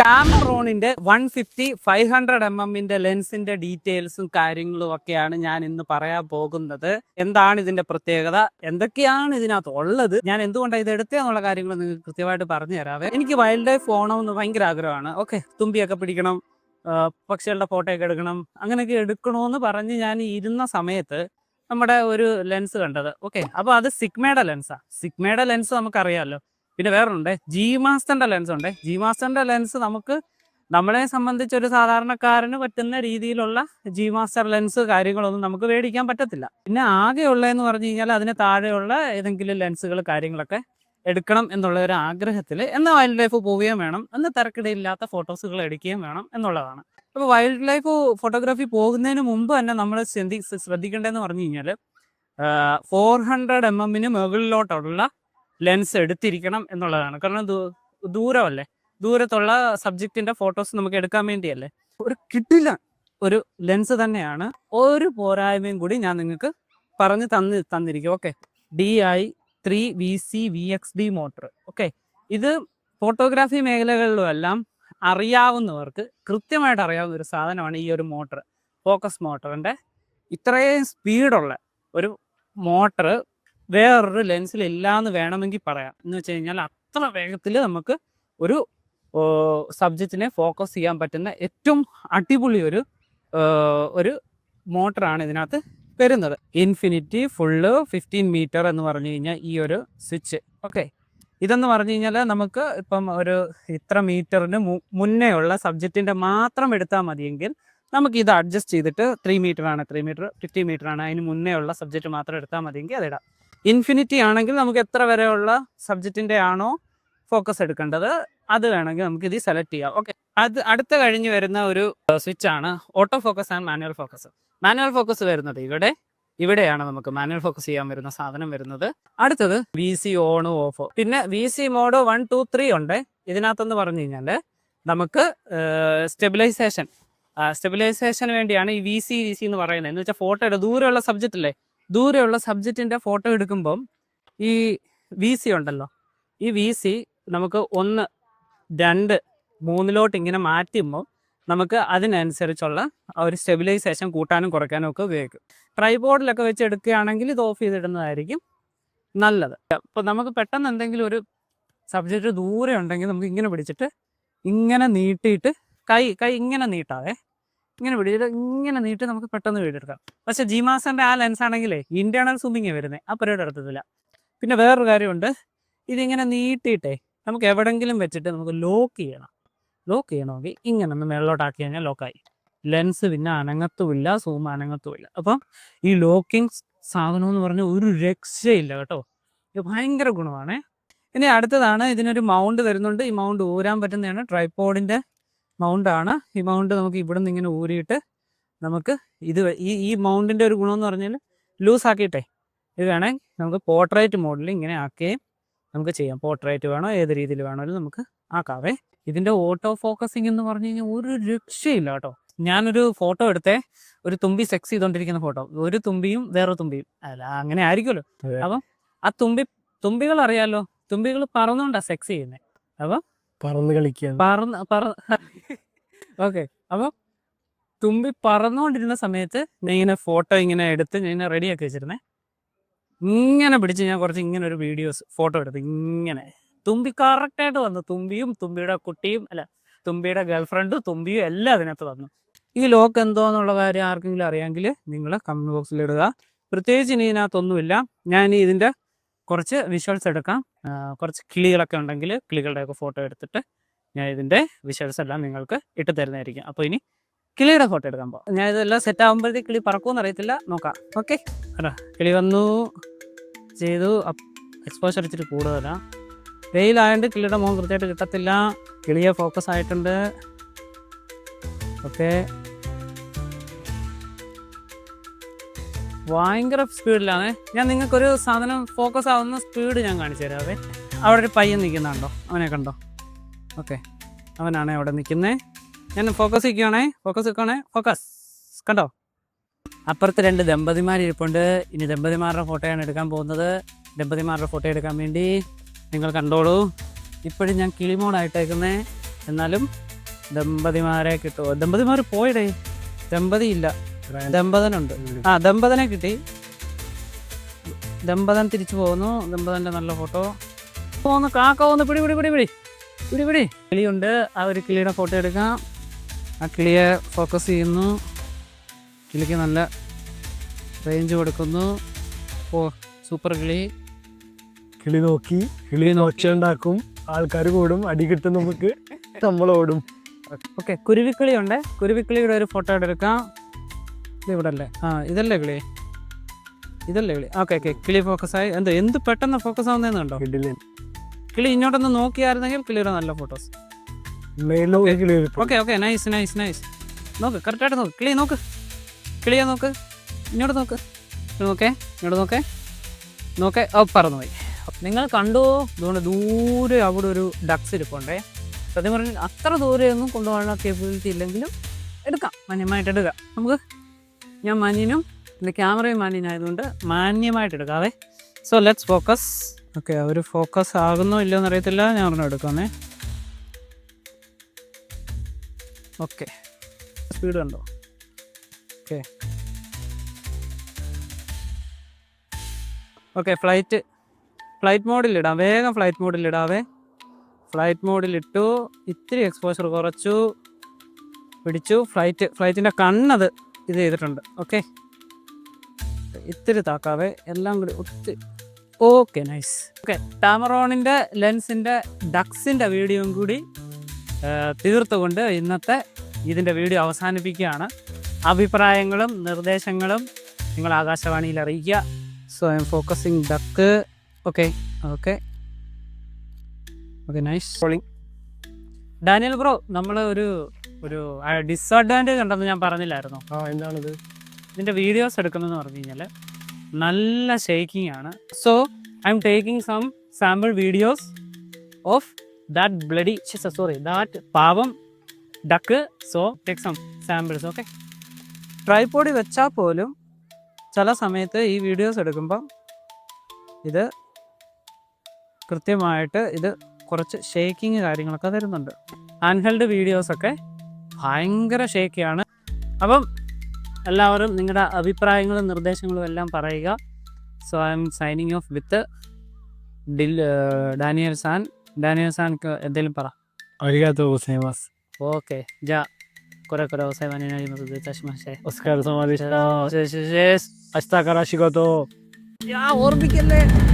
ടാംറോണിന്റെ one fifty five hundred M എമ്മിന്റെ ലെൻസിന്റെ ഡീറ്റെയിൽസും കാര്യങ്ങളും ഒക്കെയാണ് ഞാൻ ഇന്ന് പറയാൻ പോകുന്നത്. എന്താണ് ഇതിന്റെ പ്രത്യേകത? എന്തൊക്കെയാണ് ഇതിനകത്ത് ഉള്ളത്? ഞാൻ എന്തുകൊണ്ടാണ് ഇത് എടുത്തതെന്നുള്ള കാര്യങ്ങൾ നിങ്ങൾക്ക് കൃത്യമായിട്ട് പറഞ്ഞു തരാവേ. എനിക്ക് വൈൽഡ് ലൈഫ് പോകണമെന്ന് ഭയങ്കര ആഗ്രഹമാണ്. ഓക്കെ തുമ്പിയൊക്കെ പിടിക്കണം പക്ഷികളുടെ ഫോട്ടോ ഒക്കെ എടുക്കണം അങ്ങനെയൊക്കെ എടുക്കണമെന്ന് പറഞ്ഞ് ഞാൻ ഇരുന്ന സമയത്ത് നമ്മുടെ ഒരു ലെൻസ് കണ്ടത്. ഓക്കെ അപ്പോൾ അത് സിഗ്മയുടെ ലെൻസാണ് സിഗ്മയുടെ ലെൻസ് നമുക്കറിയാമല്ലോ പിന്നെ വേറൊന്നുണ്ട് ജി മാസ്റ്ററിന്റെ ലെൻസ് ഉണ്ട്. ജി മാസ്റ്ററിന്റെ ലെൻസ് നമുക്ക് നമ്മളെ സംബന്ധിച്ച് ഒരു സാധാരണക്കാരന് പറ്റുന്ന രീതിയിലുള്ള ജി മാസ്റ്റർ ലെൻസ് കാര്യങ്ങളൊന്നും നമുക്ക് മേടിക്കാൻ പറ്റത്തില്ല. പിന്നെ ആകെയുള്ളതെന്ന് പറഞ്ഞു കഴിഞ്ഞാൽ അതിന് താഴെയുള്ള ഏതെങ്കിലും ലെൻസുകൾ കാര്യങ്ങളൊക്കെ എടുക്കണം എന്നുള്ള ഒരു ആഗ്രഹത്തിൽ എന്ന് വൈൽഡ് ലൈഫ് പോവുകയും വേണം. എന്ന് തിരക്കിടയില്ലാത്ത ഫോട്ടോസുകൾ എടുക്കുകയും വേണം എന്നുള്ളതാണ്. അപ്പോൾ വൈൽഡ് ലൈഫ് ഫോട്ടോഗ്രാഫി പോകുന്നതിന് മുമ്പ് തന്നെ നമ്മൾ ശ്രദ്ധി ശ്രദ്ധിക്കേണ്ടതെന്ന് പറഞ്ഞു കഴിഞ്ഞാൽ ഫോർ ഹൺഡ്രഡ് എം എമ്മിന് മുകളിലോട്ടുള്ള ലെൻസ് എടുത്തിരിക്കണം എന്നുള്ളതാണ്. കാരണം ദൂരമല്ലേ? ദൂരത്തുള്ള സബ്ജക്റ്റിന്റെ ഫോട്ടോസ് നമുക്ക് എടുക്കാൻ വേണ്ടിയല്ലേ? ഒരു കിട്ടില്ല ഒരു ലെൻസ് തന്നെയാണ്. ഒരു പോരായ്മയും കൂടി ഞാൻ നിങ്ങൾക്ക് പറഞ്ഞ് തന്ന് തന്നിരിക്കും. Okay D I three V C V X D motor okay ഇത് ഫോട്ടോഗ്രാഫി മേഖലകളിലും എല്ലാം അറിയാവുന്നവർക്ക് കൃത്യമായിട്ട് അറിയാവുന്ന ഒരു സാധനമാണ് ഈ ഒരു മോട്ടർ ഫോക്കസ് മോട്ടറിന്റെ ഇത്രയും സ്പീഡുള്ള ഒരു മോട്ടർ വേറൊരു ലെൻസിൽ ഇല്ലാന്ന് വേണമെങ്കിൽ പറയാം. എന്ന് വെച്ച് കഴിഞ്ഞാൽ അത്ര വേഗത്തിൽ നമുക്ക് ഒരു സബ്ജക്റ്റിനെ ഫോക്കസ് ചെയ്യാൻ പറ്റുന്ന ഏറ്റവും അടിപൊളി ഒരു ഒരു മോട്ടറാണ് ഇതിനകത്ത് വരുന്നത്. ഇൻഫിനിറ്റി ഫുള്ള് ഫിഫ്റ്റീൻ മീറ്റർ എന്ന് പറഞ്ഞു കഴിഞ്ഞാൽ ഈ ഒരു സ്വിച്ച് ഓക്കെ ഇതെന്ന് പറഞ്ഞു കഴിഞ്ഞാൽ നമുക്ക് ഇപ്പം ഒരു ഇത്ര മീറ്ററിന് മുന്നേ ഉള്ള സബ്ജക്റ്റിന്റെ മാത്രം എടുത്താൽ മതിയെങ്കിൽ നമുക്ക് ഇത് അഡ്ജസ്റ്റ് ചെയ്തിട്ട് ത്രീ മീറ്റർ ആണ്. ത്രീ മീറ്റർ ഫിഫ്റ്റി മീറ്റർ ആണ്. അതിന് മുന്നേ ഉള്ള സബ്ജക്റ്റ് മാത്രം എടുത്താൽ മതിയെങ്കിൽ അതിടാം ഇൻഫിനിറ്റി ആണെങ്കിൽ നമുക്ക് എത്ര വരെയുള്ള സബ്ജക്റ്റിന്റെ ആണോ ഫോക്കസ് എടുക്കേണ്ടത് അത് വേണമെങ്കിൽ നമുക്ക് ഇത് സെലക്ട് ചെയ്യാം. ഓക്കെ. അത് അടുത്ത കഴിഞ്ഞ് വരുന്ന ഒരു സ്വിച്ച് ആണ് auto focus and manual focus manual focus വരുന്നത് ഇവിടെ ഇവിടെയാണ് നമുക്ക് മാനുവൽ ഫോക്കസ് ചെയ്യാൻ വരുന്ന സാധനം വരുന്നത്. അടുത്തത് വി സി ഓൺ ഓഫ് പിന്നെ V C mode one two three ഉണ്ട്. ഇതിനകത്തെന്ന് പറഞ്ഞു കഴിഞ്ഞാൽ നമുക്ക് സ്റ്റെബിലൈസേഷൻ സ്റ്റെബിലൈസേഷന് വേണ്ടിയാണ് ഈ വി സി വി സി എന്ന് പറയുന്നത്. എന്ന് വെച്ചാൽ ഫോട്ടോ ദൂരെയുള്ള സബ്ജക്റ്റ് അല്ലേ ദൂരെയുള്ള സബ്ജക്റ്റിന്റെ ഫോട്ടോ എടുക്കുമ്പം ഈ വി സി ഉണ്ടല്ലോ. ഈ വി സി നമുക്ക് ഒന്ന് രണ്ട് മൂന്നിലോട്ട് ഇങ്ങനെ മാറ്റുമ്പോൾ നമുക്ക് അതിനനുസരിച്ചുള്ള ആ ഒരു സ്റ്റെബിലൈസേഷൻ കൂട്ടാനും കുറയ്ക്കാനും ഒക്കെ ഉപയോഗിക്കും. ട്രൈബോർഡിലൊക്കെ വെച്ച് എടുക്കുകയാണെങ്കിൽ ഇത് ഓഫ് ചെയ്തിടുന്നതായിരിക്കും നല്ലത്. അപ്പോൾ നമുക്ക് പെട്ടെന്ന് എന്തെങ്കിലും ഒരു സബ്ജക്റ്റ് ദൂരെ ഉണ്ടെങ്കിൽ നമുക്ക് ഇങ്ങനെ പിടിച്ചിട്ട് ഇങ്ങനെ നീട്ടിയിട്ട് കൈ കൈ ഇങ്ങനെ നീട്ടാവേ. ഇങ്ങനെ പിടിച്ചിട്ട് ഇങ്ങനെ നീട്ടി നമുക്ക് പെട്ടെന്ന് വീടെടുക്കാം. പക്ഷെ ജി മാസന്റെ ആ ലെൻസ് ആണെങ്കിലേ ഇന്റേണൽ സൂമിങ് വരുന്നത് ആ പരിപാടി എടുത്തതില്ല പിന്നെ വേറൊരു കാര്യമുണ്ട്. ഇതിങ്ങനെ നീട്ടിയിട്ടേ നമുക്ക് എവിടെങ്കിലും വെച്ചിട്ട് നമുക്ക് ലോക്ക് ചെയ്യണം. ലോക്ക് ചെയ്യണമെങ്കിൽ ഇങ്ങനെ ഒന്ന് മേളിലോട്ടാക്കി കഴിഞ്ഞാൽ ലോക്കായി ലെൻസ് പിന്നെ അനങ്ങത്തുമില്ല സൂം അനങ്ങത്തുമില്ല. അപ്പം ഈ ലോക്കിംഗ് സാധനം എന്ന് പറഞ്ഞാൽ ഒരു രക്ഷയില്ല കേട്ടോ. ഇത് ഭയങ്കര ഗുണമാണ്. ഇനി അടുത്തതാണ് ഇതിനൊരു മൗണ്ട് തരുന്നുണ്ട്. ഈ മൗണ്ട് ഊരാൻ പറ്റുന്നതാണ് ട്രൈപ്പോഡിന്റെ മൗണ്ടാണ്. ഈ മൗണ്ട് നമുക്ക് ഇവിടെ നിന്ന് ഇങ്ങനെ ഊരിയിട്ട് നമുക്ക് ഇത് ഈ ഈ മൗണ്ടിന്റെ ഒരു ഗുണം എന്ന് പറഞ്ഞാൽ ലൂസ് ആക്കിയിട്ടെ. ഇത് വേണമെങ്കിൽ നമുക്ക് പോർട്രേറ്റ് മോഡിൽ ഇങ്ങനെ ആക്കുകയും നമുക്ക് ചെയ്യാം. പോർട്രേറ്റ് വേണോ ഏത് രീതിയിൽ വേണമെങ്കിലും നമുക്ക് ആക്കാവേ. ഇതിന്റെ ഓട്ടോ ഫോക്കസിങ് എന്ന് പറഞ്ഞു കഴിഞ്ഞാൽ ഒരു രക്ഷയില്ല കേട്ടോ. ഞാനൊരു ഫോട്ടോ എടുത്തേ ഒരു തുമ്പി സെക്സ് ചെയ്തുകൊണ്ടിരിക്കുന്ന ഫോട്ടോ ഒരു തുമ്പിയും വേറെ തുമ്പിയും. അല്ല അങ്ങനെ ആയിരിക്കുമല്ലോ. അപ്പം ആ തുമ്പി തുമ്പികൾ അറിയാലോ? തുമ്പികൾ പറന്നുകൊണ്ടാ സെക്സ് ചെയ്യുന്നത് അപ്പം പറന്ന് കളിക്കുക പറന്ന് പറ ഓക്കെ. അപ്പം തുമ്പി പറന്നുകൊണ്ടിരുന്ന സമയത്ത് ഞാൻ ഇങ്ങനെ ഫോട്ടോ ഇങ്ങനെ എടുത്ത് ഞാൻ ഇങ്ങനെ റെഡിയാക്കി വെച്ചിരുന്നേ. ഇങ്ങനെ പിടിച്ച് ഞാൻ കുറച്ച് ഇങ്ങനെ ഒരു വീഡിയോസ് ഫോട്ടോ എടുത്ത് ഇങ്ങനെ. തുമ്പി കറക്റ്റായിട്ട് വന്നു. തുമ്പിയും തുമ്പിയുടെ കുട്ടിയും അല്ല തുമ്പിയുടെ ഗേൾഫ്രണ്ടും തുമ്പിയും എല്ലാം അതിനകത്ത് വന്നു. ഈ ലോക്ക് എന്തോ എന്നുള്ള കാര്യം ആർക്കെങ്കിലും അറിയാമെങ്കിൽ നിങ്ങൾ കമന്റ് ബോക്സിൽ ഇടുക. പ്രത്യേകിച്ച് ഇനി ഇതിനകത്തൊന്നുമില്ല. ഞാൻ ഇതിന്റെ കുറച്ച് വിഷ്വൽസ് എടുക്കാം. കുറച്ച് കിളികളൊക്കെ ഉണ്ടെങ്കിൽ കിളികളുടെയൊക്കെ ഫോട്ടോ എടുത്തിട്ട് ഞാൻ ഇതിന്റെ വിഷ്വൽസ് എല്ലാം നിങ്ങൾക്ക് ഇട്ട് തരുന്നതായിരിക്കും. അപ്പോൾ ഇനി കിളിയുടെ ഫോട്ടോ എടുക്കാൻ പോകാം ഞാൻ ഇതെല്ലാം സെറ്റ് ആകുമ്പോഴത്തേക്ക് കിളി പറക്കുമെന്ന് അറിയത്തില്ല. നോക്കാം. ഓക്കെ. അല്ല കിളി വന്നു ചെയ്തു. എക്സ്പോഷർ ഇച്ചിരി കൂടുതലാണ് വെയിലായതുകൊണ്ട് കിളിയുടെ മുഖം കൃത്യമായിട്ട് കിട്ടത്തില്ല. കിളിയെ ഫോക്കസ് ആയിട്ടുണ്ട്. ഓക്കെ. ഭയങ്കര സ്പീഡിലാണ്. ഞാൻ നിങ്ങൾക്കൊരു സാധനം ഫോക്കസ് ആവുന്ന സ്പീഡ് ഞാൻ കാണിച്ചു തരാവേ. അവിടെ ഒരു പയ്യൻ നിൽക്കുന്നുണ്ടോ അവനെ കണ്ടോ? ഓക്കെ. അവനാണ് അവിടെ നിൽക്കുന്നത് ഞാൻ ഫോക്കസ് നിൽക്കുകയാണേ ഫോക്കസ് നിൽക്കുകയാണേ ഫോക്കസ് കണ്ടോ? അപ്പുറത്ത് രണ്ട് ദമ്പതിമാർ ഇരിപ്പുണ്ട്. ഇനി ദമ്പതിമാരുടെ ഫോട്ടോയാണ് എടുക്കാൻ പോകുന്നത്. ദമ്പതിമാരുടെ ഫോട്ടോ എടുക്കാൻ വേണ്ടി നിങ്ങൾ കണ്ടോളൂ. ഇപ്പോഴും ഞാൻ കിളിമോണായിട്ടേക്കുന്നേ എന്നാലും ദമ്പതിമാരെ കിട്ടുമോ ദമ്പതിമാർ പോയിടേ. ദമ്പതി ഇല്ല ദമ്പതനുണ്ട്. ആ ദമ്പതനെ കിട്ടി. ദമ്പതൻ തിരിച്ചു പോകുന്നു. ദമ്പതന്റെ നല്ല ഫോട്ടോ. പോന്ന് കാക്ക ഒന്ന് പിടി പിടി പിടി പിടി. പിടി പിടി. കിളിയുണ്ട്. ആ ഒരു കിളിയുടെ ഫോട്ടോ എടുക്കാം. ആ കിളിയെ ഫോക്കസ് ചെയ്യുന്നു. കിളിക്ക് നല്ല റേഞ്ച് കൊടുക്കുന്നു. ഓ സൂപ്പർ കിളി. കിളി നോക്കി. കിളി നോച്ചുണ്ടാക്കും ആൾക്കാർ കൂടും. അടി കിട്ടും നമുക്ക്. നമ്മളോടും. ഓക്കെ കുരുവിക്കിളിയുണ്ട്. കുരുവിക്കിളിയുടെ ഒരു ഫോട്ടോ എടുക്കാം. ഇവിടെ അല്ലേ ആ ഇതല്ലേ കിളി ഇതല്ലേ കിളി ഓക്കെ ഓക്കെ കിളി ഫോക്കസ് ആയി. എന്ത് എന്ത് പെട്ടെന്ന് ഫോക്കസ് ആവുന്നതെന്നുണ്ടോ കിളി ഇങ്ങോട്ടൊന്ന് നോക്കിയായിരുന്നെങ്കിൽ കിളിയുടെ നല്ല photos. Okay okay nice nice nice നോക്ക് കറക്റ്റായിട്ട് നോക്ക്. കിളി നോക്ക്. കിളിയെ നോക്ക്. ഇങ്ങോട്ട് നോക്ക്. നോക്കേ ഇങ്ങോട്ട് നോക്കേ. നോക്കേ ഓ പറന്നു പോയി നിങ്ങൾ കണ്ടു? അതുകൊണ്ട് ദൂരെ അവിടെ ഒരു ഡക്സ് ഇരിപ്പുണ്ടേ. സത്യം പറഞ്ഞാൽ അത്ര ദൂരെയൊന്നും കൊണ്ടുപോകാനുള്ള കേപ്പബിലിറ്റി ഇല്ലെങ്കിലും എടുക്കാം. മാന്യമായിട്ട് എടുക്കാം. നമുക്ക് ഞാൻ മാന്യനും എന്റെ ക്യാമറയും മാന്യനായതുകൊണ്ട് മാന്യമായിട്ട് എടുക്കാവേ സോ ലെറ്റ്സ് ഫോക്കസ് ഓക്കെ അവർ ഫോക്കസ് ആകുന്നോ ഇല്ലയോ എന്നറിയത്തില്ല. ഞാൻ ഒരെണ്ണം എടുക്കാമേ. ഓക്കെ സ്പീഡ് കണ്ടോ? ഓക്കെ ഓക്കെ ഫ്ലൈറ്റ് ഫ്ലൈറ്റ് മോഡിൽ ഇടാം. വേഗം ഫ്ലൈറ്റ് മോഡിൽ ഇടാവേ. ഫ്ലൈറ്റ് മോഡിൽ ഇട്ടു. ഇത്തിരി എക്സ്പോഷർ കുറച്ചു. പിടിച്ചു. ഫ്ലൈറ്റ് ഫ്ലൈറ്റിന്റെ കണ്ണത് ഇത് ചെയ്തിട്ടുണ്ട്. ഓക്കെ ഇത്തിരി താക്കാവേ. എല്ലാം കൂടി ഒത്തിരി. ഓക്കെ നൈസ് ഓക്കെ ടാമറോണിന്റെ ലെൻസിന്റെ ഡക്സിന്റെ വീഡിയോയും കൂടി തീർത്തുകൊണ്ട് ഇന്നത്തെ ഇതിന്റെ വീഡിയോ അവസാനിപ്പിക്കുകയാണ്. അഭിപ്രായങ്ങളും നിർദ്ദേശങ്ങളും നിങ്ങൾ ആകാശവാണിയിൽ അറിയിക്കുക. So I'm focusing duck okay okay okay nice Daniel bro നമ്മൾ ഒരു ഒരു ഡിസ്അഡ്വാന്റേജ് ഉണ്ടെന്ന് ഞാൻ പറഞ്ഞില്ലായിരുന്നു? ആ എന്താണിത്? ഇതിന്റെ വീഡിയോസ് എടുക്കുന്നതെന്ന് പറഞ്ഞു കഴിഞ്ഞാൽ നല്ല ഷേക്കിംഗ് ആണ്. So I'm taking some sample videos of that bloody sorry that പാവം duck so take some samples okay ട്രൈപോഡി വെച്ചാൽ പോലും ചില സമയത്ത് ഈ വീഡിയോസ് എടുക്കുമ്പം ഇത് കൃത്യമായിട്ട് ഇത് കുറച്ച് ഷേക്കിങ് കാര്യങ്ങളൊക്കെ തരുന്നുണ്ട്. അൺഹെൽഡ് വീഡിയോസൊക്കെ ഭയങ്കര ഷേക്കിയാണ് അപ്പം എല്ലാവരും നിങ്ങളുടെ അഭിപ്രായങ്ങളും നിർദ്ദേശങ്ങളും എല്ലാം പറയുക. So I'm signing off with dill Daniel San Daniel San എന്തെങ്കിലും പറ. ഓക്കെ ജാ. കുറെ കുറെ ഓർമ്മിക്കല്ലേ?